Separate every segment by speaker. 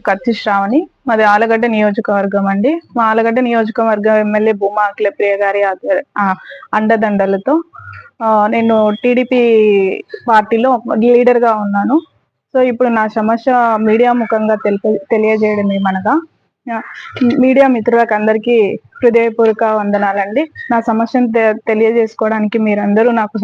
Speaker 1: పేరు కత్తి శ్రావణి మాది ఆలగడ్డ నియోజకవర్గం అండి. మా ఆలగడ్డ నియోజకవర్గం ఎమ్మెల్యే భూమా అఖిలప్రియ గారి అండదండలతో నేను టీడీపీ పార్టీలో లీడర్గా ఉన్నాను. సో ఇప్పుడు నా సమస్య మీడియా ముఖంగా తెలిప తెలియజేయడం ఏమనగా మీడియా మిత్రులకు అందరికీ హృదయపూర్వక వందనాలండి. నా సమస్యను తెలియజేసుకోవడానికి మీరందరూ నాకు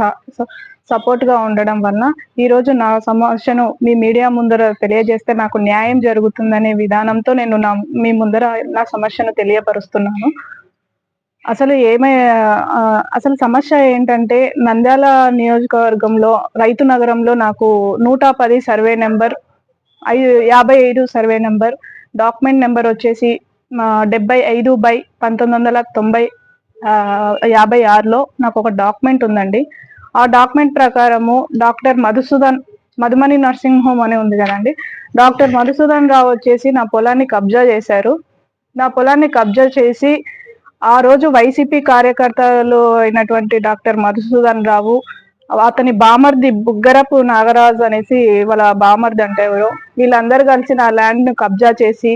Speaker 1: సపోర్ట్గా ఉండడం వలన ఈ రోజు నా సమస్యను మీ మీడియా ముందర తెలియజేస్తే నాకు న్యాయం జరుగుతుందనే విధానంతో నేను నా మీ ముందర నా సమస్యను తెలియపరుస్తున్నాను. అసలు ఏమై అసలు సమస్య ఏంటంటే నంద్యాల నియోజకవర్గంలో రైతు నగరంలో నాకు నూట పది సర్వే నెంబర్ ఐ యాభై ఐదు సర్వే నెంబర్ డాక్యుమెంట్ నెంబర్ వచ్చేసి డెబ్బై ఐదు బై పంతొమ్మిది వందల తొంభై యాభై ఆరులో నాకు ఒక డాక్యుమెంట్ ఉందండి. ఆ డాక్యుమెంట్ ప్రకారము doctor Madhusudan Madhumani nursing home అని ఉంది కదండి. డాక్టర్ మధుసూదన్ రావు వచ్చేసి నా పొలాన్ని కబ్జా చేశారు. నా పొలాన్ని కబ్జా చేసి ఆ రోజు వైసీపీ కార్యకర్తలు అయినటువంటి డాక్టర్ మధుసూదన్ రావు అతని బామర్ది బుగ్గరపు నాగరాజు అనేసి వాళ్ళ బామర్ది అంటే ఎవరో వీళ్ళందరూ కలిసి నా ల్యాండ్ను కబ్జా చేసి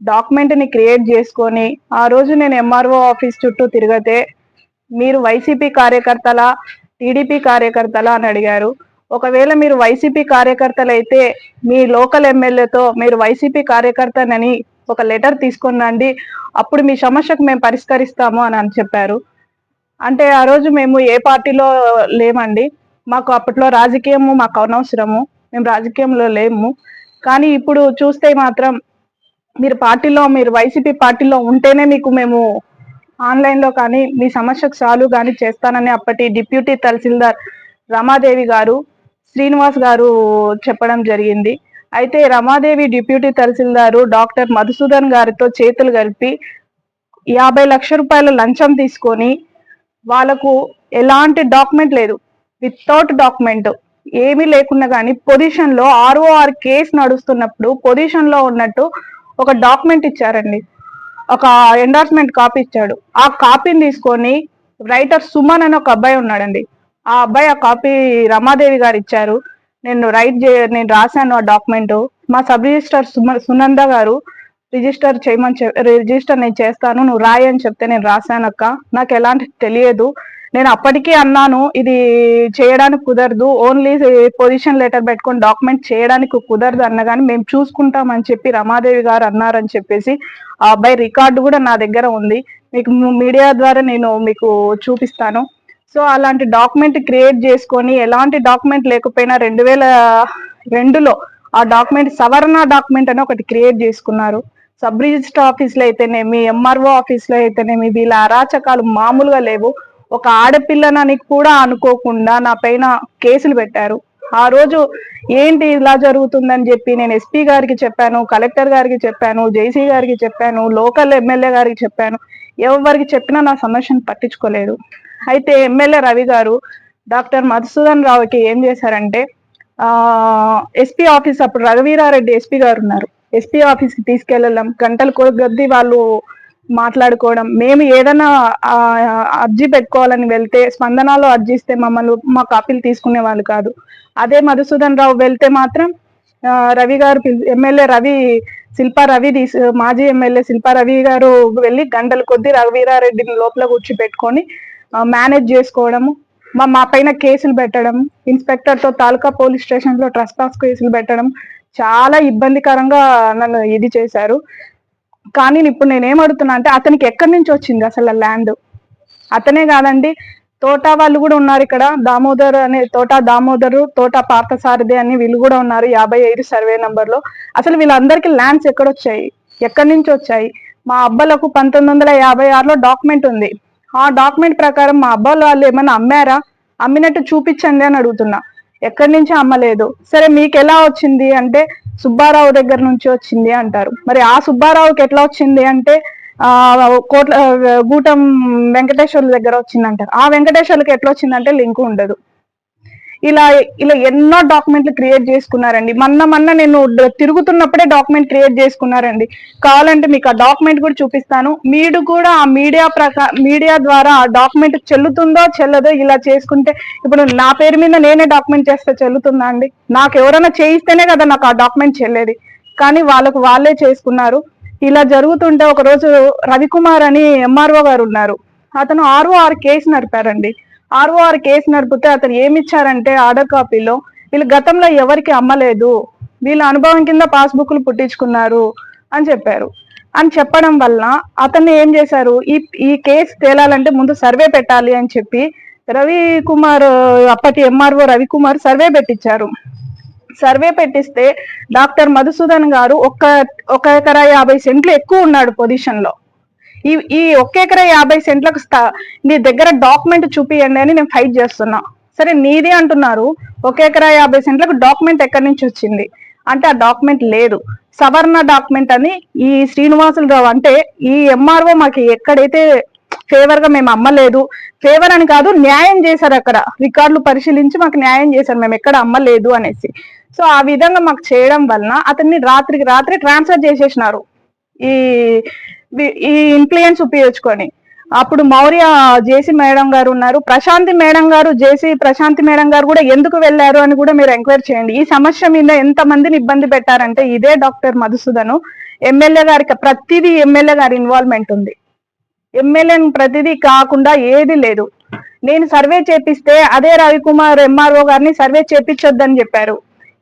Speaker 1: డాక్యుమెంట్ని క్రియేట్ చేసుకొని ఆ రోజు నేను ఎంఆర్ఓ ఆఫీస్ చుట్టూ తిరిగితే మీరు వైసీపీ కార్యకర్తల టీడీపీ కార్యకర్తలా అని అడిగారు. ఒకవేళ మీరు వైసీపీ కార్యకర్తలు అయితే మీ లోకల్ ఎమ్మెల్యేతో మీరు వైసీపీ కార్యకర్తనని ఒక లెటర్ తీసుకొని రండి అప్పుడు మీ సమస్యకు మేము పరిష్కరిస్తాము అని అని చెప్పారు. అంటే ఆ రోజు మేము ఏ పార్టీలో లేమండి. మాకు అప్పట్లో రాజకీయము మాకు అనవసరము. మేము రాజకీయంలో లేము. కానీ ఇప్పుడు చూస్తే మాత్రం మీరు పార్టీలో మీరు వైసీపీ పార్టీలో ఉంటేనే మీకు మేము ఆన్లైన్లో కానీ మీ సమస్యకు సాల్వ్ కానీ చేస్తానని అప్పటి డిప్యూటీ తహసీల్దార్ రమాదేవి గారు శ్రీనివాస్ గారు చెప్పడం జరిగింది. అయితే రమాదేవి డిప్యూటీ తహసీల్దారు డాక్టర్ మధుసూదన్ గారితో చేతులు కలిపి యాభై లక్షల రూపాయల లంచం తీసుకొని వాళ్ళకు ఎలాంటి డాక్యుమెంట్ లేదు. Without document. ఏమీ లేకుండా కానీ పొజిషన్లో ఆర్ఓఆర్ కేసు నడుస్తున్నప్పుడు పొజిషన్లో ఉన్నట్టు ఒక డాక్యుమెంట్ ఇచ్చారండి. ఒక ఎండార్స్మెంట్ కాపీ ఇచ్చాడు. ఆ కాపీని తీసుకొని రైటర్ సుమన్ అని ఒక అబ్బాయి ఉన్నాడండి. ఆ అబ్బాయి ఆ కాపీ రమాదేవి గారు ఇచ్చారు. నేను రైట్ చే నేను రాశాను ఆ డాక్యుమెంట్ మా సబ్ రిజిస్టర్ సుమ సునంద గారు రిజిస్టర్ చేయమని చె రిజిస్టర్ నేను చేస్తాను నువ్వు రాయి అని చెప్తే నేను రాశానక్క. నాకు ఎలాంటి తెలియదు. నేను అప్పటికే అన్నాను ఇది చేయడానికి కుదరదు ఓన్లీ పొజిషన్ లెటర్ పెట్టుకొని డాక్యుమెంట్ చేయడానికి కుదరదు అన్న కానీ మేము చూసుకుంటామని చెప్పి రమాదేవి గారు అన్నారని చెప్పేసి ఆ అబ్బాయి రికార్డు కూడా నా దగ్గర ఉంది. మీకు మీడియా ద్వారా నేను మీకు చూపిస్తాను. సో అలాంటి డాక్యుమెంట్ క్రియేట్ చేసుకొని ఎలాంటి డాక్యుమెంట్ లేకపోయినా రెండు వేల రెండులో ఆ డాక్యుమెంట్ సవరణ డాక్యుమెంట్ అని ఒకటి క్రియేట్ చేసుకున్నారు. సబ్ రిజిస్టర్ ఆఫీస్లో అయితేనేమి ఎంఆర్ఓ ఆఫీస్లో అయితేనేమి వీళ్ళ అరాచకాలు మామూలుగా లేవు. ఒక ఆడపిల్లనని కూడా అనుకోకుండా నా పైన కేసులు పెట్టారు. ఆ రోజు ఏంటి ఇలా జరుగుతుందని చెప్పి నేను ఎస్పీ గారికి చెప్పాను కలెక్టర్ గారికి చెప్పాను జేసీ గారికి చెప్పాను లోకల్ ఎమ్మెల్యే గారికి చెప్పాను. ఎవరికి చెప్పినా నా సమస్యను పట్టించుకోలేదు. అయితే ఎమ్మెల్యే రవి గారు డాక్టర్ మధుసూదన్ రావుకి ఏం చేశారంటే ఆ ఎస్పీ ఆఫీస్ అప్పుడు రఘువీరారెడ్డి ఎస్పీ గారు ఉన్నారు. ఎస్పీ ఆఫీస్కి తీసుకెళ్ళడం గంటల కొద్ది వాళ్ళు మాట్లాడుకోవడం. మేము ఏదైనా అర్జీ పెట్టుకోవాలని వెళ్తే స్పందనలో అర్జీస్తే మమ్మల్ని మా కాపీలు తీసుకునే వాళ్ళు కాదు. అదే మధుసూదన్ రావు వెళ్తే మాత్రం రవి గారు ఎమ్మెల్యే రవి శిల్పా రవి తీసు మాజీ ఎమ్మెల్యే శిల్పా రవి గారు వెళ్ళి గంటల కొద్ది రఘువీరారెడ్డిని లోపల కూర్చోపెట్టుకొని మేనేజ్ చేసుకోవడము మా మా పైన కేసులు పెట్టడం ఇన్స్పెక్టర్తో తాలూకా పోలీస్ స్టేషన్లో ట్రస్పాస్ కేసులు పెట్టడం చాలా ఇబ్బందికరంగా నన్ను ఇది చేశారు. కానీ ఇప్పుడు నేనేం అడుగుతున్నా అంటే అతనికి ఎక్కడి నుంచి వచ్చింది అసలు ల్యాండ్ అతనే కాదండి తోట వాళ్ళు కూడా ఉన్నారు ఇక్కడ. దామోదర్ అనే తోట దామోదరు తోట పార్థసారథి అని వీళ్ళు కూడా ఉన్నారు యాభై ఐదు సర్వే నంబర్లో. అసలు వీళ్ళందరికీ ల్యాండ్స్ ఎక్కడొచ్చాయి? ఎక్కడి నుంచి వచ్చాయి? మా అబ్బాలకు పంతొమ్మిది వందల యాభై ఆరులో డాక్యుమెంట్ ఉంది. ఆ డాక్యుమెంట్ ప్రకారం మా అబ్బాయిలు వాళ్ళు ఏమైనా అమ్మారా? అమ్మినట్టు చూపించండి అని అడుగుతున్నా. ఎక్కడి నుంచి అమ్మలేదు? సరే మీకు ఎలా వచ్చింది? అంటే సుబ్బారావు దగ్గర నుంచి వచ్చింది అంటారు. మరి ఆ సుబ్బారావుకి ఎట్లా వచ్చింది అంటే ఆ కోట్ల గూటం వెంకటేశ్వర్ల దగ్గర వచ్చింది అంటారు ఆ వెంకటేశ్వర్లకి ఎట్లా వచ్చిందంటే లింక్ ఉండదు. ఇలా ఇలా ఎన్నో డాక్యుమెంట్లు క్రియేట్ చేసుకున్నారండి. మొన్న మొన్న నేను తిరుగుతున్నప్పుడే డాక్యుమెంట్ క్రియేట్ చేసుకున్నారండి. కావాలంటే మీకు ఆ డాక్యుమెంట్ కూడా చూపిస్తాను. మీరు కూడా ఆ మీడియా ప్రకా మీడియా ద్వారా ఆ డాక్యుమెంట్ చెల్లుతుందో చెల్లదో ఇలా చేసుకుంటే ఇప్పుడు నా పేరు మీద నేనే డాక్యుమెంట్ చేస్తే చెల్లుతుందా అండి? నాకు ఎవరైనా చేయిస్తేనే కదా నాకు ఆ డాక్యుమెంట్ చెల్లేది. కానీ వాళ్ళకు వాళ్ళే చేసుకున్నారు. ఇలా జరుగుతుంటే ఒక రోజు రవికుమార్ అని ఎంఆర్ఓ గారు ఉన్నారు. అతను ఆర్ఓఆర్ కేసు నడిపారండి. ఆర్ఓఆర్ కేసు నడిపితే అతను ఏమి ఇచ్చారంటే ఆర్డర్ కాపీలో వీళ్ళు గతంలో ఎవరికి అమ్మలేదు వీళ్ళ అనుభవం కింద పాస్బుక్లు పుట్టించుకున్నారు అని చెప్పారు. అని చెప్పడం వల్ల అతన్ని ఏం చేశారు? ఈ ఈ కేసు తేలాలంటే ముందు సర్వే పెట్టాలి అని చెప్పి రవి కుమార్ అప్పటి ఎంఆర్ఓ రవికుమార్ సర్వే పెట్టించారు. సర్వే పెట్టిస్తే డాక్టర్ మధుసూదన్ గారు ఒక్క ఒక ఎకరా యాభై సెంట్లు ఎక్కువ ఉన్నాడు పొజిషన్లో ఈ ఈ ఒక్క ఎకరా యాభై సెంట్లకు నీ దగ్గర డాక్యుమెంట్ చూపియండి అని నేను ఫైట్ చేస్తున్నా. సరే నీదే అంటున్నారు ఒక ఎకరా యాభై సెంట్లకు డాక్యుమెంట్ ఎక్కడి నుంచి వచ్చింది? అంటే ఆ డాక్యుమెంట్ లేదు. సవర్ణ డాక్యుమెంట్ అని ఈ శ్రీనివాసులరావు అంటే ఈ ఎంఆర్ఓ మాకు ఎక్కడైతే ఫేవర్గా మేము అమ్మలేదు ఫేవర్ అని కాదు న్యాయం చేశారు అక్కడ. రికార్డులు పరిశీలించి మాకు న్యాయం చేశారు మేము ఎక్కడ అమ్మలేదు అనేసి. సో ఆ విధంగా మాకు చేయడం వలన అతన్ని రాత్రికి రాత్రి ట్రాన్స్ఫర్ చేసేసినారు. ఈ ఈ ఇన్ఫ్లుయెన్స్ ఉపయోగించుకొని. అప్పుడు మౌర్య జేసీ మేడం గారు ఉన్నారు. ప్రశాంతి మేడం గారు జేసీ ప్రశాంతి మేడం గారు కూడా ఎందుకు వెళ్ళారు అని కూడా మీరు ఎంక్వైరీ చేయండి. ఈ సమస్య మీద ఎంత మందిని ఇబ్బంది పెట్టారంటే ఇదే డాక్టర్ మధుసూదను. ఎమ్మెల్యే గారికి ప్రతిదీ ఎమ్మెల్యే గారి ఇన్వాల్వ్మెంట్ ఉంది. ఎమ్మెల్యే ప్రతిదీ కాకుండా ఏది లేదు. నేను సర్వే చేపిస్తే అదే రవికుమార్ ఎంఆర్ఓ గారిని సర్వే చేపించొద్దని చెప్పారు.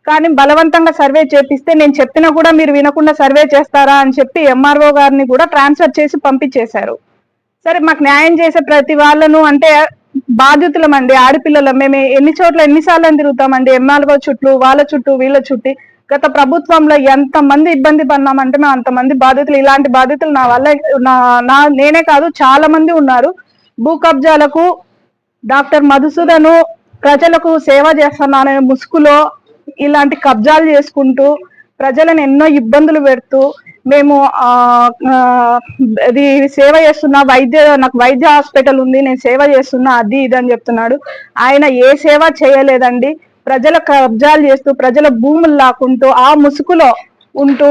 Speaker 1: కానీ బలవంతంగా సర్వే చేపిస్తే నేను చెప్పినా కూడా మీరు వినకుండా సర్వే చేస్తారా అని చెప్పి ఎంఆర్ఓ గారిని కూడా ట్రాన్స్ఫర్ చేసి పంపించేశారు. సరే మాకు న్యాయం చేసే ప్రతి వాళ్ళను అంటే బాధితులమండి ఆడపిల్లలం. మేము ఎన్ని చోట్ల ఎన్నిసార్లు తిరుగుతామండి? ఎంఆర్ఓ చుట్టూ వాళ్ళ చుట్టూ వీళ్ళ చుట్టి. గత ప్రభుత్వంలో ఎంత మంది ఇబ్బంది పడినామంటే మేము అంతమంది బాధితులు. ఇలాంటి బాధితులు నా వల్ల నా నా నేనే కాదు చాలా మంది ఉన్నారు. భూ కబ్జాలకు డాక్టర్ మధుసూదను ప్రజలకు సేవ చేస్తున్నానని ముసుగులో ఇలాంటి కబ్జాలు చేసుకుంటూ ప్రజలను ఎన్నో ఇబ్బందులు పెడుతూ మేము అది సేవ చేస్తున్నా వైద్య నాకు వైద్య హాస్పిటల్ ఉంది నేను సేవ చేస్తున్నా అది ఇది అని చెప్తున్నాడు. ఆయన ఏ సేవ చేయలేదండి. ప్రజల కబ్జాలు చేస్తూ ప్రజల భూములు లాక్కుంటూ ఆ ముసుగులో ఉంటూ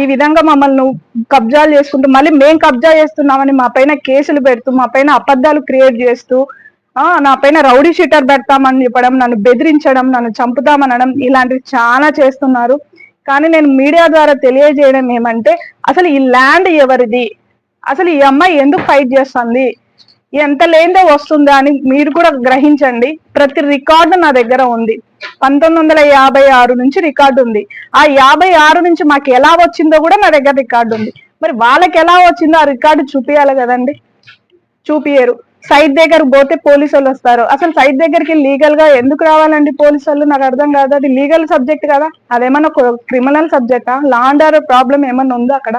Speaker 1: ఈ విధంగా మమ్మల్ని కబ్జాలు చేసుకుంటూ మళ్ళీ మేం కబ్జా చేస్తున్నామని మా పైన కేసులు పెడుతూ మా పైన అబద్ధాలు క్రియేట్ చేస్తూ నా పైన రౌడీ షీటర్ పెడతామని చెప్పడం నన్ను బెదిరించడం నన్ను చంపుతామనడం ఇలాంటివి చాలా చేస్తున్నారు. కానీ నేను మీడియా ద్వారా తెలియజేయడం ఏమంటే అసలు ఈ ల్యాండ్ ఎవరిది? అసలు ఈ అమ్మాయి ఎందుకు ఫైట్ చేస్తుంది? ఎంత లేందో వస్తుందా అని మీరు కూడా గ్రహించండి. ప్రతి రికార్డు నా దగ్గర ఉంది. పంతొమ్మిది వందల యాభై ఆరు నుంచి రికార్డు ఉంది. ఆ యాభై ఆరు నుంచి మాకు ఎలా వచ్చిందో కూడా నా దగ్గర రికార్డు ఉంది. మరి వాళ్ళకి ఎలా వచ్చిందో ఆ రికార్డు చూపియాలి కదండి. చూపియరు. సైట్ దగ్గర పోతే పోలీసు వాళ్ళు వస్తారు. అసలు సైట్ దగ్గరికి లీగల్గా ఎందుకు రావాలండి పోలీసు వాళ్ళు నాకు అర్థం కాదు. అది లీగల్ సబ్జెక్ట్ కదా. అదేమన్నా క్రిమినల్ సబ్జెక్టా లాండర్ ప్రాబ్లం ఏమన్నా ఉందో అక్కడ?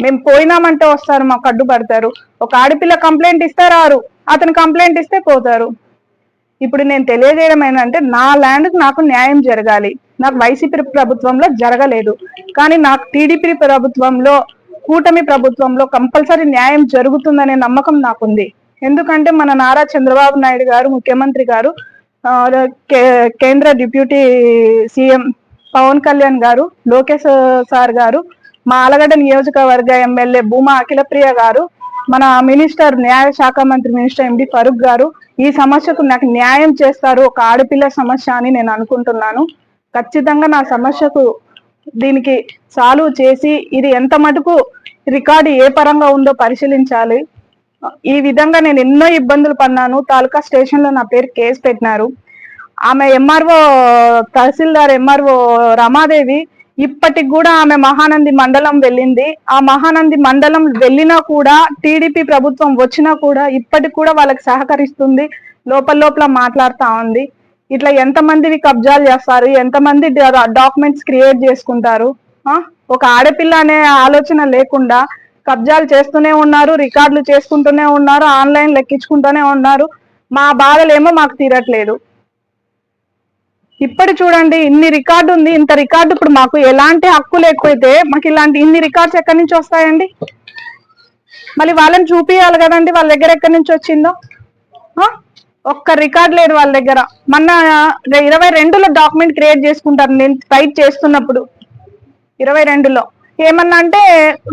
Speaker 1: మేము పోయినామంటే వస్తారు మాకు అడ్డు పడతారు. ఒక ఆడపిల్ల కంప్లైంట్ ఇస్తే రారు. అతను కంప్లైంట్ ఇస్తే పోతారు. ఇప్పుడు నేను తెలియజేయడం ఏంటంటే నా ల్యాండ్ నాకు న్యాయం జరగాలి. నాకు వైసీపీ ప్రభుత్వంలో జరగలేదు. కానీ నాకు టీడీపీ ప్రభుత్వంలో కూటమి ప్రభుత్వంలో కంపల్సరీ న్యాయం జరుగుతుందనే నమ్మకం నాకుంది. ఎందుకంటే మన నారా చంద్రబాబు నాయుడు గారు ముఖ్యమంత్రి గారు కే- కేంద్ర డిప్యూటీ సీఎం పవన్ కళ్యాణ్ గారు లోకేష్ సార్ గారు మా ఆలగడ్డ నియోజకవర్గ ఎమ్మెల్యే భూమా అఖిలప్రియ గారు మన మినిస్టర్ న్యాయ శాఖ మంత్రి మినిస్టర్ ఎండి ఫరూక్ గారు ఈ సమస్యకు నాకు న్యాయం చేస్తారు ఒక ఆడపిల్ల సమస్య అని నేను అనుకుంటున్నాను. ఖచ్చితంగా నా సమస్యకు దీనికి సాల్వ్ చేసి ఇది ఎంత మటుకు రికార్డు ఏ పరంగా ఉందో పరిశీలించాలి. ఈ విధంగా నేను ఎన్నో ఇబ్బందులు పన్నాను తాలూకా స్టేషన్లో నా పేరు కేసు పెట్టినారు. ఆమె ఎంఆర్ఓ తహసీల్దార్ ఎంఆర్ఓ రమాదేవి ఇప్పటికి కూడా ఆమె మహానంది మండలం వెళ్ళింది. ఆ మహానంది మండలం వెళ్ళినా కూడా టీడీపీ ప్రభుత్వం వచ్చినా కూడా ఇప్పటికి కూడా వాళ్ళకి సహకరిస్తుంది. లోపల లోపల మాట్లాడుతూ ఉంది. ఇట్లా ఎంతమందివి కబ్జాలు చేస్తారు? ఎంతమంది డాక్యుమెంట్స్ క్రియేట్ చేసుకుంటారు? ఒక ఆడపిల్ల అనే ఆలోచన లేకుండా కబ్జాలు చేస్తూనే ఉన్నారు రికార్డులు చేసుకుంటూనే ఉన్నారు ఆన్లైన్ లెక్కించుకుంటూనే ఉన్నారు. మా బాధలేమో మాకు తీరట్లేదు. ఇప్పటి చూడండి ఇన్ని రికార్డు ఉంది ఇంత రికార్డు ఇప్పుడు మాకు ఎలాంటి హక్కు లేకపోతే మాకు ఇలాంటి ఇన్ని రికార్డ్స్ ఎక్కడి నుంచి వస్తాయండి? మళ్ళీ వాళ్ళని చూపియాలి కదండి వాళ్ళ దగ్గర ఎక్కడి నుంచి వచ్చిందో? ఒక్క రికార్డ్ లేదు వాళ్ళ దగ్గర. మొన్న ఇరవై రెండులో డాక్యుమెంట్ క్రియేట్ చేసుకుంటారు నేను టైప్ చేస్తున్నప్పుడు. ఇరవై రెండులో. ఏమన్నా అంటే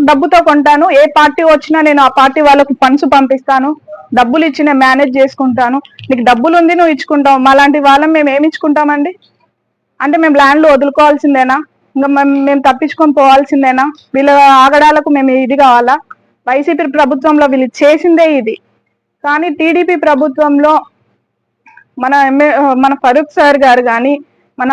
Speaker 1: డబ్బుతో కొంటాను ఏ పార్టీ వచ్చినా నేను ఆ పార్టీ వాళ్ళకు ఫండ్స్ పంపిస్తాను డబ్బులు ఇచ్చి నేను మేనేజ్ చేసుకుంటాను. నీకు డబ్బులు ఉంది నువ్వు ఇచ్చుకుంటావు మాలాంటి వాళ్ళం మేము ఏమి ఇచ్చుకుంటామండి? అంటే మేము ల్యాండ్లు వదులుకోవాల్సిందేనా? ఇంకా మేము మేము తప్పించుకొని పోవాల్సిందేనా? వీళ్ళ ఆగడాలకు మేము ఇది కావాలా? వైసీపీ ప్రభుత్వంలో వీళ్ళు చేసిందే ఇది. కానీ టీడీపీ ప్రభుత్వంలో మన ఎంఏ మన ఫరూక్ సార్ గారు కానీ మన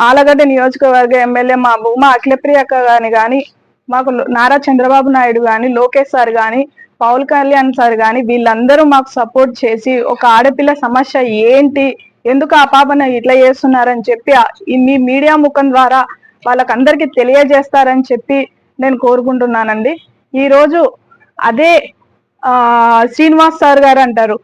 Speaker 1: ఆలగడ్డ నియోజకవర్గ ఎమ్మెల్యే మా భూమా అఖిలప్రియక్క గాని కానీ మాకు నారా చంద్రబాబు నాయుడు కానీ లోకేష్ సార్ కానీ పవన్ కళ్యాణ్ సార్ కానీ వీళ్ళందరూ మాకు సపోర్ట్ చేసి ఒక ఆడపిల్ల సమస్య ఏంటి ఎందుకు ఆ పాపను ఇట్లా చేస్తున్నారని చెప్పి ఈ మీ మీడియా ముఖం ద్వారా వాళ్ళకందరికీ తెలియజేస్తారని చెప్పి నేను కోరుకుంటున్నానండి. ఈరోజు అదే ఆ శ్రీనివాస్ సార్ గారు అంటారు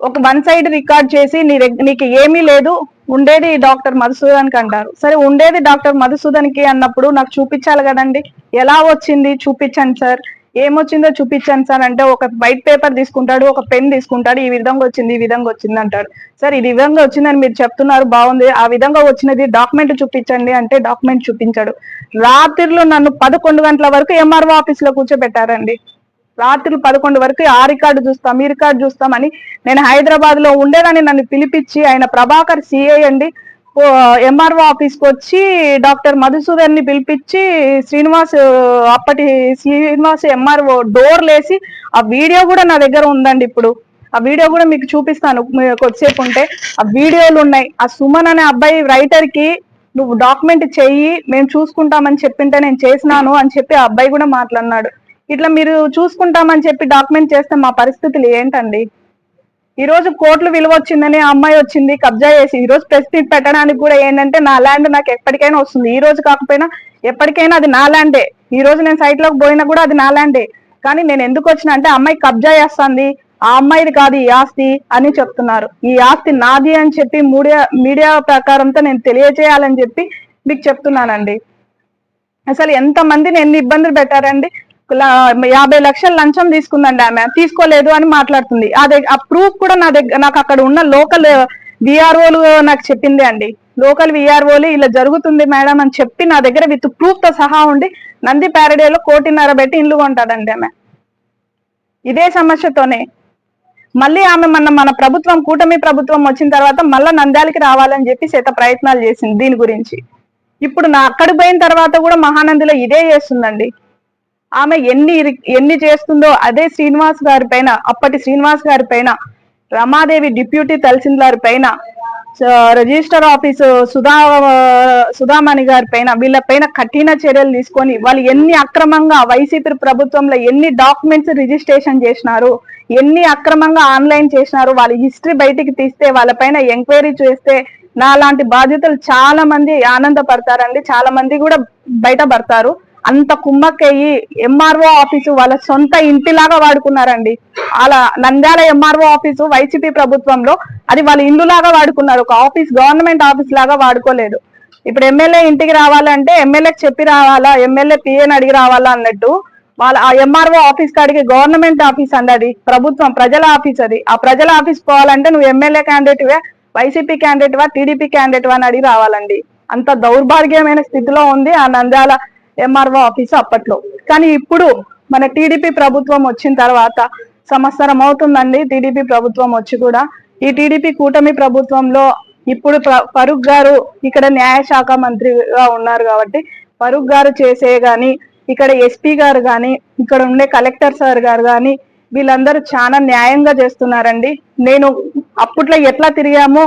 Speaker 1: ఒక వన్ సైడ్ రికార్డ్ చేసి నీ నీకు ఏమీ లేదు ఉండేది డాక్టర్ మధుసూదన్కి అంటారు సరే ఉండేది డాక్టర్ మధుసూదన్కి అన్నప్పుడు నాకు చూపించాలి కదండి. ఎలా వచ్చింది చూపించండి సార్. ఏమొచ్చిందో చూపించండి సార్ అంటే ఒక వైట్ పేపర్ తీసుకుంటాడు ఒక పెన్ తీసుకుంటాడు ఈ విధంగా వచ్చింది ఈ విధంగా వచ్చింది అంటాడు. సార్ ఈ విధంగా వచ్చిందని మీరు చెప్తున్నారు బాగుంది. ఆ విధంగా వచ్చినది డాక్యుమెంట్ చూపించండి అంటే డాక్యుమెంట్ చూపించాడు. రాత్రిలో నన్ను పదకొండు గంటల వరకు ఎంఆర్ఓ ఆఫీస్లో కూర్చోబెట్టారండి. రాత్రులు పదకొండు వరకు ఆ రికార్డు చూస్తాం ఈ రికార్డు చూస్తామని నేను హైదరాబాద్లో ఉండేదని నన్ను పిలిపించి ఆయన ప్రభాకర్ సిఐ అండి. ఎంఆర్ఓ ఆఫీస్కి వచ్చి డాక్టర్ మధుసూదన్ని పిలిపించి శ్రీనివాస్ అప్పటి శ్రీనివాస్ ఎంఆర్ఓ డోర్ లేసి ఆ వీడియో కూడా నా దగ్గర ఉందండి ఇప్పుడు. ఆ వీడియో కూడా మీకు చూపిస్తాను కొద్దిసేపు ఉంటే. ఆ వీడియోలు ఉన్నాయి. ఆ సుమన్ అనే అబ్బాయి రైటర్కి నువ్వు డాక్యుమెంట్ చెయ్యి మేము చూసుకుంటామని చెప్పింటే నేను చేసినాను అని చెప్పి ఆ అబ్బాయి కూడా మాట్లాడినాడు. ఇట్లా మీరు చూసుకుంటామని చెప్పి డాక్యుమెంట్ చేస్తే మా పరిస్థితులు ఏంటండి? ఈ రోజు కోర్టులు విలువ వచ్చిందని ఆ అమ్మాయి వచ్చింది కబ్జా చేసి ఈ రోజు ప్రెస్ మీట్ పెట్టడానికి కూడా ఏంటంటే నా ల్యాండ్ నాకు ఎప్పటికైనా వస్తుంది. ఈ రోజు కాకపోయినా ఎప్పటికైనా అది నా ల్యాండే ఈ రోజు నేను సైట్లోకి పోయినా కూడా అది నా ల్యాండే కానీ నేను ఎందుకు వచ్చిన అంటే అమ్మాయి కబ్జా చేస్తుంది ఆ అమ్మాయిది కాదు ఈ ఆస్తి అని చెప్తున్నారు. ఈ ఆస్తి నాది అని చెప్పి మీడియా మీడియా ప్రకారంతో నేను తెలియజేయాలని చెప్పి మీకు చెప్తున్నానండి. అసలు ఎంతమందిని ఎన్ని ఇబ్బందులు పెట్టారండి? యాభై లక్షల లంచం తీసుకుందండి ఆమె. తీసుకోలేదు అని మాట్లాడుతుంది. అదే ఆ ప్రూఫ్ కూడా నా దగ్గర నాకు అక్కడ ఉన్న లోకల్ విఆర్ఓలు నాకు చెప్పింది అండి. లోకల్ విఆర్ఓలు ఇలా జరుగుతుంది మేడం అని చెప్పి నా దగ్గర విత్ ప్రూఫ్తో సహా ఉండి నంది ప్యారడేలో కోటిన్నర పెట్టి ఇల్లు కొంటాడండి ఆమె. ఇదే సమస్యతోనే. మళ్ళీ ఆమె మన మన ప్రభుత్వం కూటమి ప్రభుత్వం వచ్చిన తర్వాత మళ్ళా నంద్యాలకి రావాలని చెప్పి చేత ప్రయత్నాలు చేసింది దీని గురించి. ఇప్పుడు నా అక్కడికి పోయిన తర్వాత కూడా మహానందిలో ఇదే చేస్తుందండి. ఆమె ఎన్ని ఎన్ని చేస్తుందో అదే శ్రీనివాస్ గారి పైన అప్పటి శ్రీనివాస్ గారి పైన రమాదేవి డిప్యూటీ తహసీల్దార్ పైన రిజిస్టర్ ఆఫీస్ సుధా సుధామణి గారి పైన వీళ్ళ పైన కఠిన చర్యలు తీసుకొని వాళ్ళు ఎన్ని అక్రమంగా వైసీపీ ప్రభుత్వంలో ఎన్ని డాక్యుమెంట్స్ రిజిస్ట్రేషన్ చేసినారు ఎన్ని అక్రమంగా ఆన్లైన్ చేసినారు వాళ్ళ హిస్టరీ బయటికి తీస్తే వాళ్ళ పైన ఎంక్వైరీ చేస్తే నా లాంటి బాధ్యతలు చాలా మంది ఆనందపడతారండి చాలా మంది కూడా బయటపడతారు. అంత కుమ్మక్కయ్యి ఎంఆర్ఓ ఆఫీసు వాళ్ళ సొంత ఇంటిలాగా వాడుకున్నారండి. అలా నంద్యాల ఎంఆర్ఓ ఆఫీసు వైసీపీ ప్రభుత్వంలో అది వాళ్ళ ఇల్లు లాగా వాడుకున్నారు. ఒక ఆఫీస్ గవర్నమెంట్ ఆఫీస్ లాగా వాడుకోలేదు. ఇప్పుడు ఎమ్మెల్యే ఇంటికి రావాలంటే ఎమ్మెల్యేకి చెప్పి రావాలా? ఎమ్మెల్యే పిఏని అడిగి రావాలా అన్నట్టు వాళ్ళ ఆ ఎంఆర్ఓ ఆఫీస్ కాడికి గవర్నమెంట్ ఆఫీస్ అండి అది. ప్రభుత్వం ప్రజల ఆఫీస్ అది. ఆ ప్రజల ఆఫీస్ పోవాలంటే నువ్వు ఎమ్మెల్యే క్యాండిడేట్వే వైసీపీ క్యాండిడేట్వా టీడీపీ క్యాండిడేట్ అని అడిగి రావాలండి. అంత దౌర్భాగ్యమైన స్థితిలో ఉంది ఆ నంద్యాల ఎంఆర్ఓ ఆఫీస్ అప్పట్లో. కానీ ఇప్పుడు మన టీడీపీ ప్రభుత్వం వచ్చిన తర్వాత సంవత్సరం అవుతుందండి టీడీపీ ప్రభుత్వం వచ్చి కూడా. ఈ టీడీపీ కూటమి ప్రభుత్వంలో ఇప్పుడు ఫరూక్ గారు ఇక్కడ న్యాయశాఖ మంత్రిగా ఉన్నారు కాబట్టి ఫరూక్ గారు చేసే గాని ఇక్కడ ఎస్పీ గారు గాని ఇక్కడ ఉండే కలెక్టర్ సార్ గారు గాని వీళ్ళందరూ చాలా న్యాయంగా చేస్తున్నారండి. నేను అప్పట్లో ఎట్లా తిరిగామో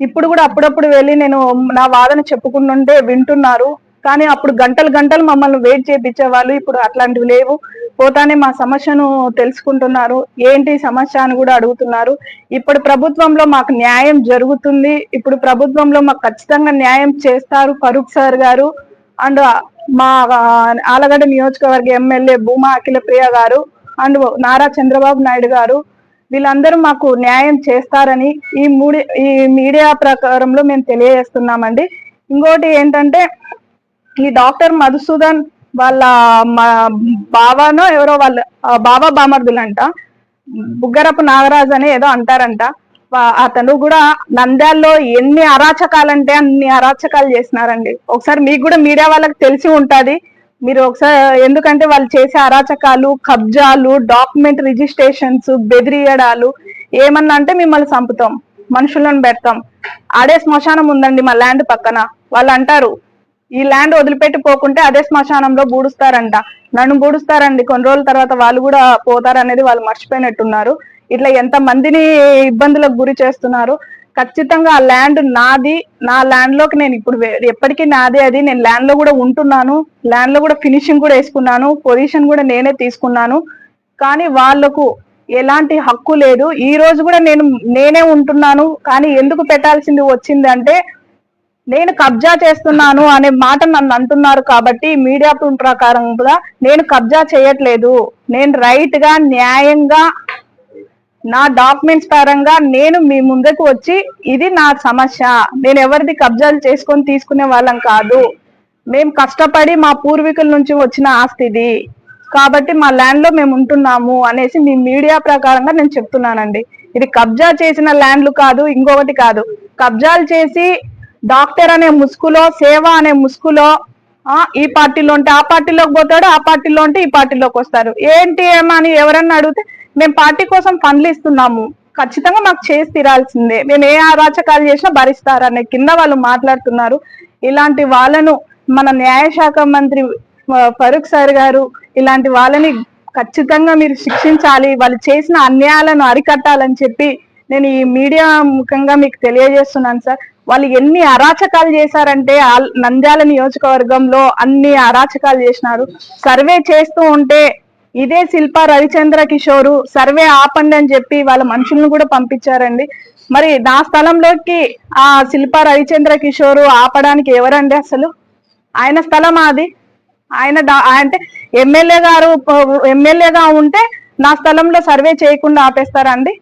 Speaker 1: ఇప్పుడు కూడా అప్పుడప్పుడు వెళ్ళి నేను నా వాదన చెప్పుకుంటుంటే వింటున్నారు. కానీ అప్పుడు గంటలు గంటలు మమ్మల్ని వెయిట్ చేయించేవాళ్ళు ఇప్పుడు అట్లాంటివి లేవు. పోతానే మా సమస్యను తెలుసుకుంటున్నారు. ఏంటి సమస్య అని కూడా అడుగుతున్నారు. ఇప్పుడు ప్రభుత్వంలో మాకు న్యాయం జరుగుతుంది. ఇప్పుడు ప్రభుత్వంలో మాకు ఖచ్చితంగా న్యాయం చేస్తారు ఫరూక్ సార్ గారు. అండ్ మా ఆలగడ్డ నియోజకవర్గ ఎమ్మెల్యే భూమా అఖిలప్రియ గారు అండ్ నారా చంద్రబాబు నాయుడు గారు. వీళ్ళందరూ మాకు న్యాయం చేస్తారని ఈ మూడి ఈ మీడియా ప్రకారంలో మేము తెలియజేస్తున్నామండి. ఇంకోటి ఏంటంటే ఈ డాక్టర్ మధుసూదన్ వాళ్ళ మా బావానో ఎవరో వాళ్ళ ఆ బామర్దులంట. బుగ్గరపు నాగరాజ్ అని ఏదో అంటారంట. అతను కూడా నంద్యాల్లో ఎన్ని అరాచకాలంటే అన్ని అరాచకాలు చేసినారండి. ఒకసారి మీకు కూడా మీడియా వాళ్ళకి తెలిసి ఉంటది. మీరు ఒకసారి ఎందుకంటే వాళ్ళు చేసే అరాచకాలు కబ్జాలు డాక్యుమెంట్ రిజిస్ట్రేషన్స్ బెదిరియడాలు ఏమన్నా అంటే మిమ్మల్ని చంపుతాం మనుషులను పెడతాం. ఆడే శ్మశానం ఉందండి మా ల్యాండ్ పక్కన. వాళ్ళు అంటారు ఈ ల్యాండ్ వదిలిపెట్టి పోకుంటే అదే శ్మశానంలో బూడుస్తారంట. నన్ను బూడుస్తారండి. కొన్ని రోజుల తర్వాత వాళ్ళు కూడా పోతారనేది వాళ్ళు మర్చిపోయినట్టున్నారు. ఇట్లా ఎంత మందిని ఇబ్బందులకు గురి చేస్తున్నారు. ఖచ్చితంగా ఆ ల్యాండ్ నాది నా ల్యాండ్లోకి నేను ఇప్పుడు ఎప్పటికీ నాదే అది. నేను ల్యాండ్లో కూడా ఉంటున్నాను. ల్యాండ్లో కూడా ఫినిషింగ్ కూడా వేసుకున్నాను. పొజిషన్ కూడా నేనే తీసుకున్నాను. కానీ వాళ్ళకు ఎలాంటి హక్కు లేదు. ఈ రోజు కూడా నేను నేనే ఉంటున్నాను. కానీ ఎందుకు పెట్టాల్సింది వచ్చింది అంటే నేను కబ్జా చేస్తున్నాను అనే మాట నన్ను అంటున్నారు కాబట్టి మీడియా ప్రకారంగా నేను కబ్జా చేయట్లేదు. నేను రైట్గా న్యాయంగా నా డాక్యుమెంట్స్ పరంగా నేను మీ ముందుకు వచ్చి ఇది నా సమస్య. నేను ఎవరిది కబ్జాలు చేసుకొని తీసుకునే వాళ్ళం కాదు. మేము కష్టపడి మా పూర్వీకుల నుంచి వచ్చిన ఆస్తి ఇది. కాబట్టి మా ల్యాండ్లో మేము ఉంటున్నాము అనేసి మీ మీడియా ప్రకారంగా నేను చెప్తున్నానండి. ఇది కబ్జా చేసిన ల్యాండ్లు కాదు ఇంకొకటి కాదు. కబ్జాలు చేసి డాక్టర్ అనే ముసుగులో సేవ అనే ముసుగులో ఈ పార్టీలో ఉంటే ఆ పార్టీలోకి పోతాడు ఆ పార్టీలో ఉంటే ఈ పార్టీలోకి వస్తారు. ఏంటి ఏమని ఎవరన్నా అడిగితే మేము పార్టీ కోసం ఫండ్లు ఇస్తున్నాము. ఖచ్చితంగా మాకు చేసి తీరాల్సిందే. మేము ఏ అరాచకాలు చేసినా భరిస్తారనే కింద వాళ్ళు మాట్లాడుతున్నారు. ఇలాంటి వాళ్ళను మన న్యాయశాఖ మంత్రి ఫరూక్ సార్ గారు ఇలాంటి వాళ్ళని ఖచ్చితంగా మీరు శిక్షించాలి. వాళ్ళు చేసిన అన్యాయాలను అరికట్టాలని చెప్పి నేను ఈ మీడియా ముఖంగా మీకు తెలియజేస్తున్నాను సార్. వాళ్ళు ఎన్ని అరాచకాలు చేశారంటే నంద్యాల నియోజకవర్గంలో అన్ని అరాచకాలు చేసినారు. సర్వే చేస్తూ ఉంటే ఇదే శిల్ప రవిచంద్ర కిషోరు సర్వే ఆపండి అని చెప్పి వాళ్ళ మనుషులను కూడా పంపించారండి. మరి నా స్థలంలోకి ఆ శిల్ప రవిచంద్ర కిషోరు ఆపడానికి ఎవరండి అసలు? ఆయన స్థలం అది? ఆయన అంటే ఎమ్మెల్యే గారు ఎమ్మెల్యేగా ఉంటే నా స్థలంలో సర్వే చేయకుండా ఆపేస్తారండి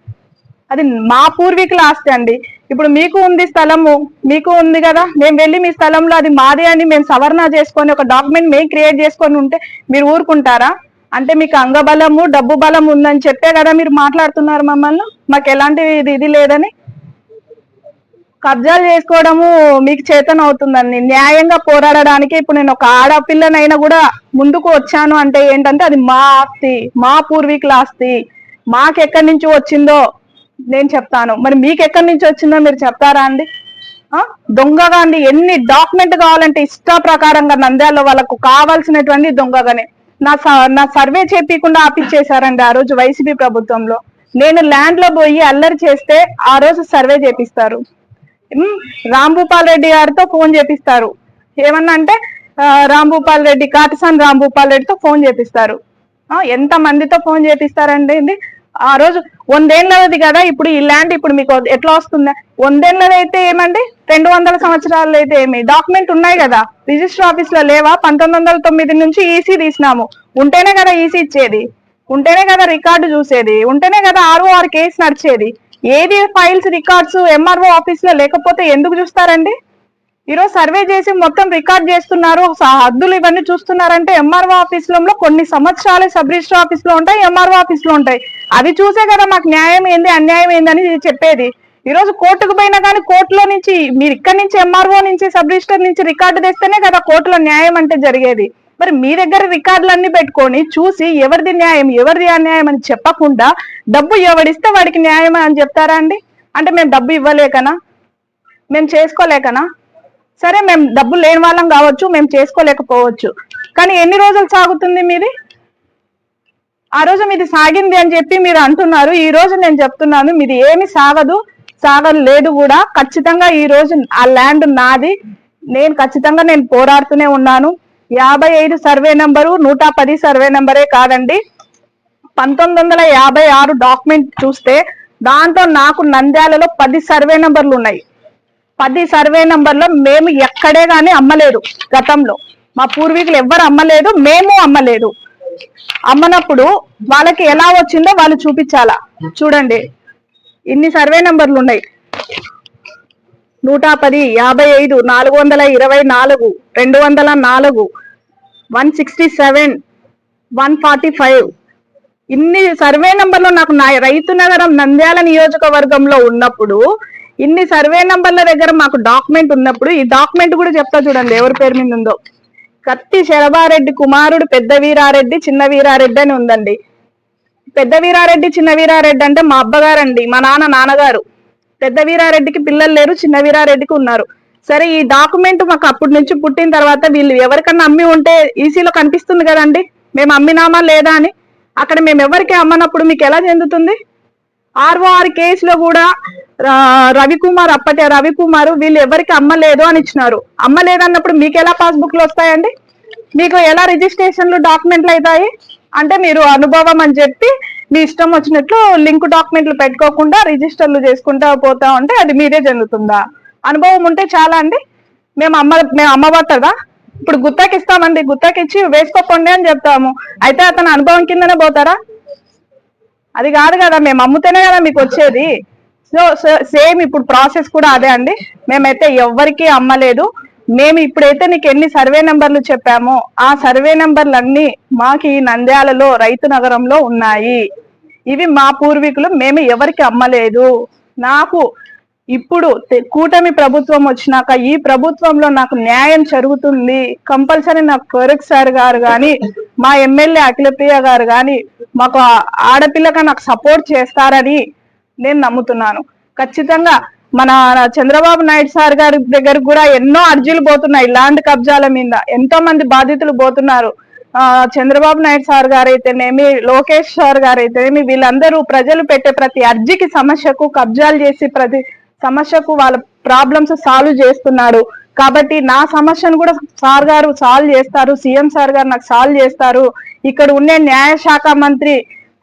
Speaker 1: అది మా పూర్వీకుల ఆస్తి అండి. ఇప్పుడు మీకు ఉంది స్థలము మీకు ఉంది కదా? మేము వెళ్ళి మీ స్థలంలో అది మాదే అని మేము సవరణ చేసుకొని ఒక డాక్యుమెంట్ మేము క్రియేట్ చేసుకొని ఉంటే మీరు ఊరుకుంటారా? అంటే మీకు అంగబలము డబ్బు బలం ఉందని చెప్పే కదా మీరు మాట్లాడుతున్నారు మమ్మల్ని. మాకు ఎలాంటి ఇది ఇది లేదని. కబ్జాలు చేసుకోవడము మీకు చేతన అవుతుందండి. న్యాయంగా పోరాడడానికి ఇప్పుడు నేను ఒక ఆడపిల్లనైనా కూడా ముందుకు వచ్చాను అంటే ఏంటంటే అది మా ఆస్తి మా పూర్వీకుల ఆస్తి. మాకు ఎక్కడి నుంచి వచ్చిందో నేను చెప్తాను. మరి మీకు ఎక్కడి నుంచి వచ్చిందో మీరు చెప్తారా అండి? దొంగగా అండి. ఎన్ని డాక్యుమెంట్ కావాలంటే ఇష్ట ప్రకారంగా నంద్యాలలో వాళ్ళకు కావాల్సినటువంటి దొంగగానే. నా స- నా సర్వే చేపించకుండా ఆపించేశారండి ఆ రోజు వైసీపీ ప్రభుత్వంలో. నేను ల్యాండ్లో పోయి అల్లరి చేస్తే ఆ రోజు సర్వే చేపిస్తారు. రాంభూపాల్ రెడ్డి గారితో ఫోన్ చేపిస్తారు. ఏమన్నా అంటే రాంభూపాల్ రెడ్డి కాటసాన్ రాంభూపాల్ రెడ్డితో ఫోన్ చేపిస్తారు. ఎంత మందితో ఫోన్ చేపిస్తారండి? ఆ రోజు వందేళ్ళది కదా ఇప్పుడు ఈ ల్యాండ్ ఇప్పుడు మీకు ఎట్లా వస్తుంది? వందేళ్ళది అయితే ఏమండి? రెండు వందల సంవత్సరాలు అయితే ఏమి? డాక్యుమెంట్ ఉన్నాయి కదా. రిజిస్టర్ ఆఫీస్లో లేవా? పంతొమ్మిది వందల తొమ్మిది నుంచి ఈసీ తీసినాము. ఉంటేనే కదా ఈసీ ఇచ్చేది. ఉంటేనే కదా రికార్డు చూసేది. ఉంటేనే కదా ఆర్ఓఆర్ కేసు నడిచేది. ఏది ఫైల్స్ రికార్డ్స్ ఎంఆర్ఓ ఆఫీస్లో లేకపోతే ఎందుకు చూస్తారండి? ఈరోజు సర్వే చేసి మొత్తం రికార్డ్ చేస్తున్నారు. హద్దులు ఇవన్నీ చూస్తున్నారంటే ఎంఆర్ఓ ఆఫీసులలో కొన్ని సంవత్సరాలు సబ్ రిజిస్టర్ ఆఫీసులో ఉంటాయి ఎంఆర్ఓ ఆఫీసులో ఉంటాయి. అవి చూసే కదా మాకు న్యాయం ఏంది అన్యాయం ఏందని చెప్పేది. ఈరోజు కోర్టుకు పోయినా కానీ కోర్టులో నుంచి మీరు ఇక్కడ నుంచి ఎంఆర్ఓ నుంచి సబ్ రిజిస్టర్ నుంచి రికార్డు తెస్తేనే కదా కోర్టులో న్యాయం అంటే జరిగేది. మరి మీ దగ్గర రికార్డులన్నీ పెట్టుకొని చూసి ఎవరిది న్యాయం ఎవరిది అన్యాయం అని చెప్పకుండా డబ్బు ఎవడిస్తే వాడికి న్యాయం అని చెప్తారా అండి? అంటే మేము డబ్బు ఇవ్వలేకనా? మేము చేసుకోలేకనా? సరే మేము డబ్బులు లేని వాళ్ళం కావచ్చు మేము చేసుకోలేకపోవచ్చు. కానీ ఎన్ని రోజులు సాగుతుంది మీది? ఆ రోజు మీది సాగింది అని చెప్పి మీరు అంటున్నారు. ఈ రోజు నేను చెప్తున్నాను మీది ఏమి సాగదు సాగలేదు కూడా. ఖచ్చితంగా ఈ రోజు ఆ ల్యాండ్ నాది. నేను ఖచ్చితంగా నేను పోరాడుతూనే ఉన్నాను. యాభై ఐదు సర్వే నంబరు నూట పది సర్వే నంబరే కాదండి. పంతొమ్మిది వందల యాభై ఆరు డాక్యుమెంట్ చూస్తే దాంట్లో నాకు నంద్యాలలో పది సర్వే నంబర్లు ఉన్నాయి. పది సర్వే నంబర్లో మేము ఎక్కడే కానీ అమ్మలేదు గతంలో. మా పూర్వీకులు ఎవ్వరు అమ్మలేదు మేము అమ్మలేదు. అమ్మనప్పుడు వాళ్ళకి ఎలా వచ్చిందో వాళ్ళు చూపించాలా? చూడండి. ఇన్ని సర్వే నంబర్లు ఉన్నాయి. నూట పది యాభై ఐదు నాలుగు వందల ఇరవై నాలుగు రెండు వందల నాలుగు one sixty seven one forty five. ఇన్ని సర్వే నంబర్లు నాకు నా రైతు నగరం నంద్యాల నియోజకవర్గంలో ఉన్నప్పుడు ఇన్ని సర్వే నంబర్ల దగ్గర మాకు డాక్యుమెంట్ ఉన్నప్పుడు ఈ డాక్యుమెంట్ కూడా చెప్తా చూడండి ఎవరి పేరు మీద ఉందో. కత్తి శరభారెడ్డి కుమారుడు పెద్ద వీరారెడ్డి చిన్న వీరారెడ్డి అని ఉందండి. పెద్ద వీరారెడ్డి చిన్న వీరారెడ్డి అంటే మా అబ్బగారండి మా నాన్న నాన్నగారు. పెద్ద వీరారెడ్డికి పిల్లలు లేరు చిన్న వీరారెడ్డికి ఉన్నారు. సరే ఈ డాక్యుమెంట్ మాకు అప్పటి నుంచి పుట్టిన తర్వాత వీళ్ళు ఎవరికన్నా అమ్మి ఉంటే ఈసీలో కనిపిస్తుంది కదండి? మేము అమ్మినామా లేదా అని? అక్కడ మేము ఎవరికి అమ్మనప్పుడు మీకు ఎలా చెందుతుంది? ఆర్ఓఆర్ కేసులో కూడా రవికుమార్ అప్పటి రవికుమార్ వీళ్ళు ఎవరికి అమ్మలేదు అని ఇచ్చినారు. అమ్మలేదు అన్నప్పుడు మీకు ఎలా పాస్బుక్లు వస్తాయండి? మీకు ఎలా రిజిస్ట్రేషన్లు డాక్యుమెంట్లు అవుతాయి? అంటే మీరు అనుభవం అని చెప్పి మీ ఇష్టం వచ్చినట్లు లింక్ డాక్యుమెంట్లు పెట్టుకోకుండా రిజిస్టర్లు చేసుకుంటా పోతా ఉంటే అది మీరే జరుగుతుందా? అనుభవం ఉంటే చాలా అండి. మేము అమ్మ మేము అమ్మబట్టదా ఇప్పుడు గుత్తకి ఇస్తామండి గుత్తకి ఇచ్చి వేసుకోకండి అని చెప్తాము. అయితే అతను అనుభవం కిందనే పోతారా? అది కాదు కదా మేము అమ్ముతేనే కదా మీకు వచ్చేది. సో సేమ్ ఇప్పుడు ప్రాసెస్ కూడా అదే అండి. మేమైతే ఎవరికి అమ్మలేదు. మేము ఇప్పుడైతే నీకు ఎన్ని సర్వే నెంబర్లు చెప్పామో ఆ సర్వే నెంబర్లు మాకు ఈ నంద్యాలలో రైతు నగరంలో ఉన్నాయి. ఇవి మా పూర్వీకులు మేము ఎవరికి అమ్మలేదు. నాకు ఇప్పుడు తె- కూటమి ప్రభుత్వం వచ్చినాక ఈ ప్రభుత్వంలో నాకు న్యాయం జరుగుతుంది. కంపల్సరీ నాకు ఫరూక్ సార్ గారు కానీ మా ఎమ్మెల్యే అఖిలప్రియ గారు కానీ మాకు ఆడపిల్లగా నాకు సపోర్ట్ చేస్తారని నేను నమ్ముతున్నాను. ఖచ్చితంగా మన చంద్రబాబు నాయుడు సార్ గారి దగ్గర కూడా ఎన్నో అర్జీలు పోతున్నాయి. ల్యాండ్ కబ్జాల మీద ఎంతో మంది బాధితులు పోతున్నారు. ఆ చంద్రబాబు నాయుడు సార్ గారు అయితేనేమి లోకేష్ సార్ గారు అయితేనేమి వీళ్ళందరూ ప్రజలు పెట్టే ప్రతి అర్జీకి సమస్యకు కబ్జాలు చేసి ప్రతి సమస్యకు వాళ్ళ ప్రాబ్లమ్స్ సాల్వ్ చేస్తున్నాడు. కాబట్టి నా సమస్యను కూడా సార్ గారు సాల్వ్ చేస్తారు. సీఎం సార్ గారు నాకు సాల్వ్ చేస్తారు. ఇక్కడ ఉండే న్యాయ శాఖ మంత్రి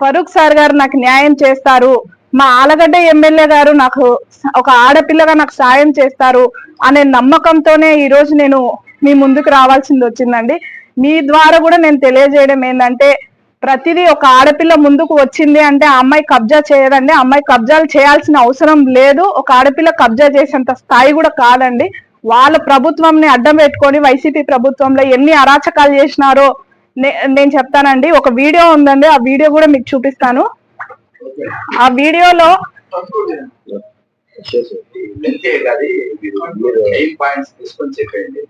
Speaker 1: ఫరూక్ సార్ గారు నాకు న్యాయం చేస్తారు. మా ఆలగడ్డ ఎమ్మెల్యే గారు నాకు ఒక ఆడపిల్లగా నాకు సాయం చేస్తారు అనే నమ్మకంతోనే ఈ రోజు నేను మీ ముందుకు రావాల్సింది వచ్చిందండి. మీ ద్వారా కూడా నేను తెలియజేయడం ఏంటంటే ప్రతిదీ ఒక ఆడపిల్ల ముందుకు వచ్చింది అంటే ఆ అమ్మాయి కబ్జా చేయదండి. అమ్మాయి కబ్జాలు చేయాల్సిన అవసరం లేదు. ఒక ఆడపిల్ల కబ్జా చేసేంత స్థాయి కూడా కాదండి. వాళ్ళ ప్రభుత్వంని అడ్డం పెట్టుకొని వైసీపీ ప్రభుత్వంలో ఎన్ని అరాచకాలు చేసినారో నే- నేను చెప్తానండి. ఒక వీడియో ఉందండి. ఆ వీడియో కూడా మీకు చూపిస్తాను. ఆ వీడియోలో
Speaker 2: తీసుకొని చెప్పండి